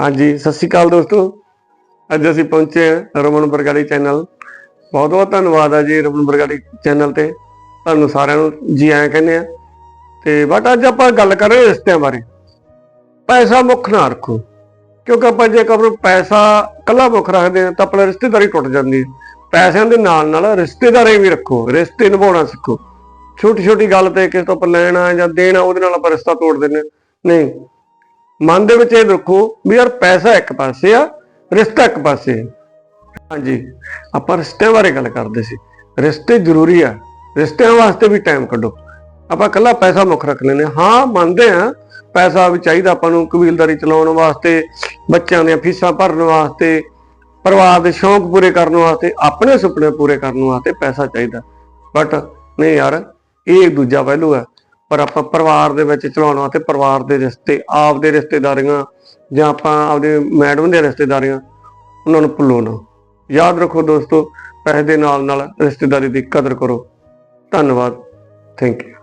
ਹਾਂਜੀ, ਸਤਿ ਸ਼੍ਰੀ ਅਕਾਲ ਦੋਸਤੋ। ਅੱਜ ਅਸੀਂ ਪਹੁੰਚੇ ਹਾਂ ਰਮਨ ਬਰਗਾੜੀ ਚੈਨਲ ਬਹੁਤ ਬਹੁਤ ਧੰਨਵਾਦ ਆ ਜੀ ਰਮਨ ਬਰਗਾੜੀ ਚੈਨਲ ਤੇ। ਤੁਹਾਨੂੰ ਸਾਰਿਆਂ ਨੂੰ ਜੀ ਆਇਆਂ ਕਹਿੰਦੇ ਆ। ਤੇ ਬਟ ਅੱਜ ਆਪਾਂ ਗੱਲ ਕਰ ਰਹੇ ਰਿਸ਼ਤਿਆਂ ਬਾਰੇ। ਪੈਸਾ ਮੁੱਖ ਨਾ ਰੱਖੋ। ਕਿਉਂਕਿ ਆਪਾਂ ਜੇ ਕਬਰ ਪੈਸਾ ਕੱਲਾ ਮੁੱਖ ਰੱਖਦੇ ਹਾਂ, ਤਾਂ ਆਪਣੀ ਰਿਸ਼ਤੇਦਾਰੀ ਟੁੱਟ ਜਾਂਦੀ ਹੈ। ਪੈਸਿਆਂ ਦੇ ਨਾਲ ਨਾਲ ਰਿਸ਼ਤੇਦਾਰੀ ਵੀ ਰੱਖੋ, ਰਿਸ਼ਤੇ ਨਿਭਾਉਣਾ ਸਿੱਖੋ। ਛੋਟੀ ਛੋਟੀ ਗੱਲ ਤੇ ਕਿਸੇ ਤੋਂ ਆਪਾਂ ਲੈਣਾ ਜਾਂ ਦੇਣਾ, ਉਹਦੇ ਨਾਲ ਆਪਾਂ ਰਿਸ਼ਤਾ ਤੋੜ ਦਿੰਦੇ ਹਾਂ। ਨਹੀਂ ਮਨ ਦੇ ਵਿੱਚ ਇਹ ਰੱਖੋ ਵੀ ਯਾਰ ਪੈਸਾ ਇੱਕ ਪਾਸੇ ਆ, ਰਿਸ਼ਤਾ ਇੱਕ ਪਾਸੇ ਹਾਂਜੀ, ਆਪਾਂ ਰਿਸ਼ਤਿਆਂ ਬਾਰੇ ਗੱਲ ਕਰਦੇ ਸੀ। ਰਿਸ਼ਤੇ ਜ਼ਰੂਰੀ ਆ। ਰਿਸ਼ਤਿਆਂ ਵਾਸਤੇ ਵੀ ਟਾਈਮ ਕੱਢੋ। ਆਪਾਂ ਕੱਲਾ ਪੈਸਾ ਮੁੱਖ ਰੱਖ ਲੈਂਦੇ ਹਾਂ। ਹਾਂ, ਮੰਨਦੇ ਆ ਪੈਸਾ ਵੀ ਚਾਹੀਦਾ ਆਪਾਂ ਨੂੰ ਕਬੀਲਦਾਰੀ ਚਲਾਉਣ ਵਾਸਤੇ, ਬੱਚਿਆਂ ਦੀਆਂ ਫੀਸਾਂ ਭਰਨ ਵਾਸਤੇ, ਪਰਿਵਾਰ ਦੇ ਸ਼ੌਂਕ ਪੂਰੇ ਕਰਨ ਵਾਸਤੇ, ਆਪਣੇ ਸੁਪਨੇ ਪੂਰੇ ਕਰਨ ਵਾਸਤੇ ਪੈਸਾ ਚਾਹੀਦਾ। ਬਟ ਨਹੀਂ ਯਾਰ, ਇਹ ਦੂਜਾ ਪਹਿਲੂ ਹੈ ਪਰ ਆਪਾਂ ਪਰਿਵਾਰ ਦੇ ਵਿੱਚ ਚਲਾਉਣਾ ਵਾਸਤੇ ਪਰਿਵਾਰ ਦੇ ਰਿਸ਼ਤੇ ਆਪ ਦੇ ਰਿਸ਼ਤੇਦਾਰੀਆਂ ਜਾਂ ਆਪਾਂ ਆਪਦੇ ਮੈਡਮ ਦੇ ਰਿਸ਼ਤੇਦਾਰੀਆਂ, ਉਹਨਾਂ ਨੂੰ ਭੁੱਲੋ ਨਾ। ਯਾਦ ਰੱਖੋ ਦੋਸਤੋ, ਪੈਸੇ ਦੇ ਨਾਲ ਨਾਲ ਰਿਸ਼ਤੇਦਾਰੀ ਦੀ ਕਦਰ ਕਰੋ। ਧੰਨਵਾਦ। Thank you